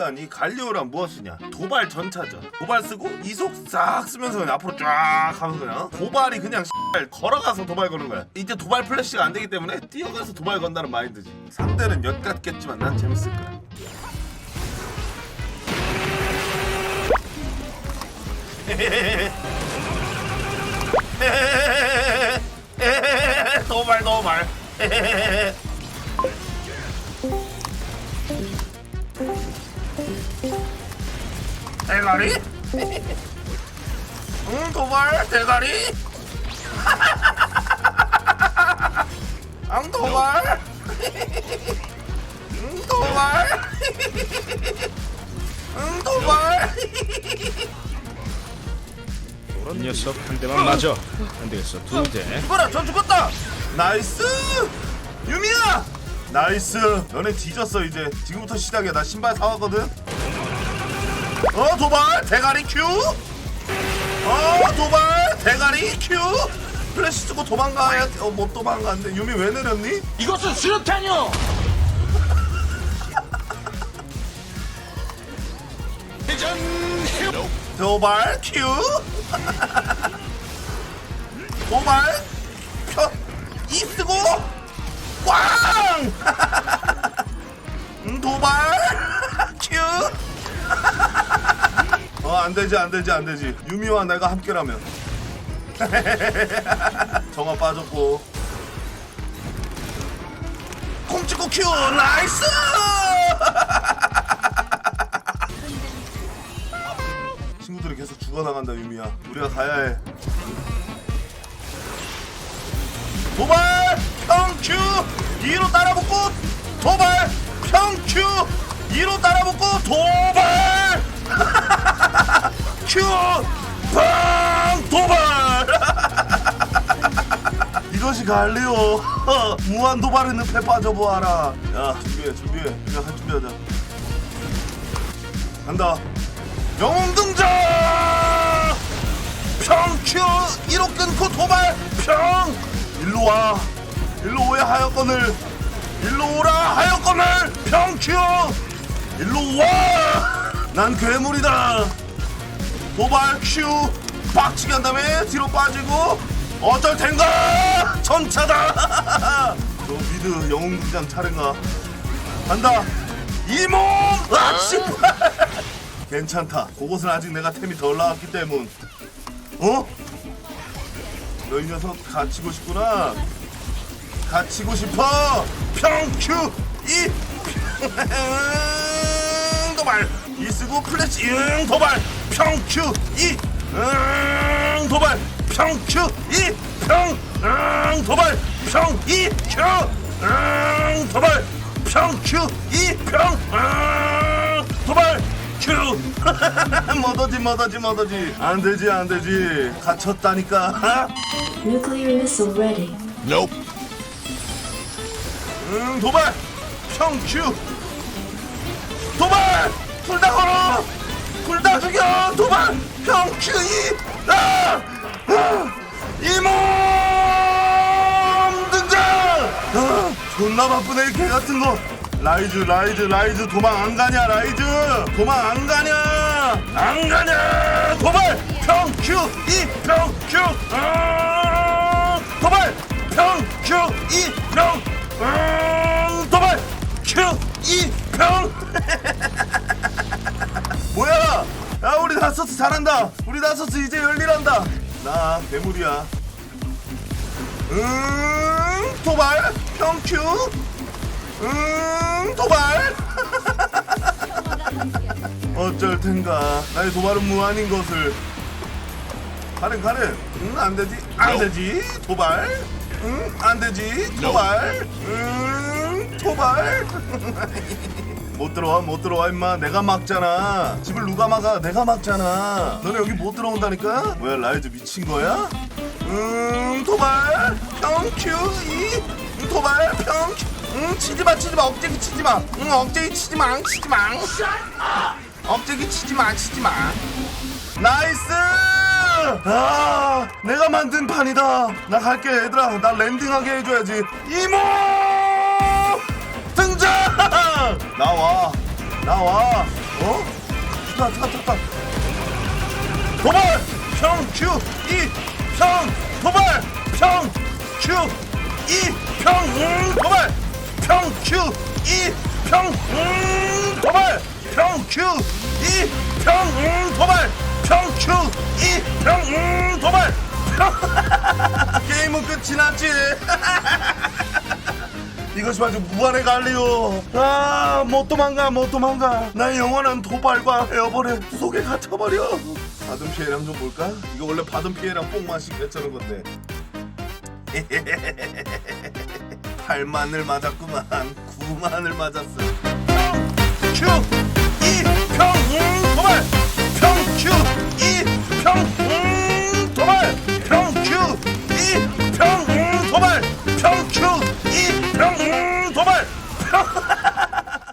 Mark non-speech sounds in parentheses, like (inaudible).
일단 이 갈리오란 무엇이냐? 도발 전차죠 도발 쓰고 이속 싹 쓰면서 그냥 앞으로 쫙 하면서 그냥 도발이 그냥 X발 걸어가서 도발 거는 거야. 이제 도발 플래시가 안 되기 때문에 뛰어가서 도발 건다는 마인드지. 상대는 엿 같겠지만 난 재밌을 거야. (laughs) 도발 도발 (laughs) 대가리? 응 도발 대가리? 응 도발? 응 도발? 응 도발? 이 녀석 한 대만 맞아. 안 되겠어. 두 대. 이거라 전 죽었다 나이스 유미야 나이스. 너네 뒤졌어 이제. 지금부터 시작이야. 나 신발 사왔거든. 어 도발! 대가리 큐 어 도발! 대가리 큐 플래시 쓰고 도망가야 어못 도망가는데. 유미 왜 내렸니? 이것은 수류탄이요. 도발 큐 도발 펴이 쓰고 꽝 어, 안 되지, 안 되지, 안 되지. 유미와 내가 함께라면. (laughs) 정화 빠졌고. 콩 찍고 큐! 나이스! (laughs) 친구들이 계속 죽어나간다, 유미야. 우리가 가야 해. 도발! 평큐! 2로 따라붙고, 도발! 평큐! 2로 따라붙고, 도발! 큐! 팡! 도발! (laughs) 이것이 갈리오. (laughs) 무한 도발의 늪에 빠져보아라. 야, 준비해, 준비해. 우리가 할 준비하자. 간다. 영웅 등장! 평큐! 1호 끊고 도발! 평! 일로 와. 일로 오야 하여건을. 일로 오라 하여건을. 평큐! 일로 와! 난 괴물이다. 도발 큐 빡치게 한 다음에 뒤로 빠지고 어쩔 텐가? 전차다. (laughs) 너 미드 영웅 등장 차례인가? 간다. 이몸 아씨. (laughs) 괜찮다. 그곳은 아직 내가 템이 덜 나왔기 때문. 어? 너이 녀석 갇히고 싶구나. 갇히고 싶어. 평큐. 이. (laughs) 응, 도발. 이 쓰고 플래시 응 도발 평큐 이 응 도발. 평큐 이평 응 도발. 평이큐 응 도발. 평큐 이평 응 도발. 큐. 뭐더지 뭐더지 뭐더지. 안 되지 안 되지. 갇혔다니까. Nuclear missile ready. 응 도발. 평큐. 도발! 둘 다 걸어 둘 다 죽여! 도발 평큐 이 아! 아! 이몸 등장! 아, 존나 바쁘네 개 같은 거. 라이즈 라이즈 라이즈 도망 안 가냐 라이즈? 도망 안 가냐? 안 가냐? 도발! 평큐 이 평큐! 아! 도발 잘한다. 우리 다서스 이제 열일한다. 나 괴물이야. 음 도발. 평큐. 음 도발. (laughs) 어쩔 텐가. 나의 도발은 무한인 것을. 가는 가는 응 안 되지. 안 되지. 도발. 응 안 되지. 도발. 응 도발 (laughs) 못 들어와 못 들어와 임마. 내가 막잖아. 집을 누가 막아? 내가 막잖아. 너네 여기 못 들어온다니까? 뭐야 라이즈 미친 거야? 응 도발 평큐 이. 응, 도발 평큐. 응 치지마 치지마. 억제기 치지마. 응 억제기 치지마. 응, 치지마. 억제기 치지마 치지마. 나이스! 아 내가 만든 판이다. 나 갈게 얘들아. 나 랜딩하게 해줘야지. 이모! 등장 나와 나와 어? 타, 타, 타, 타. 도발! 평, 큐, 이, 평, 도발! 평, 큐, 이, 평, 음, 도발! 평, 큐, 이, 평, 음, 도발! 평, 큐, 이, 평, 음, 도발! 평, 큐, 이, 평, 음, 도발! 평. (laughs) 게임은 끝이 났지. (laughs) 이것이 바로 무한의 갈리오. 아 못 도망가 못 도망가. 나의 영원한 도발과 에어볼의 속에 갇혀버려. 받은 피해량 좀 볼까? 이거 원래 받은 피해량 뽕 맛이 괜찮은 건데. (laughs) 8만을 맞았구만. 9만을 맞았어. 평, 큐, 이, 평, 음, 도발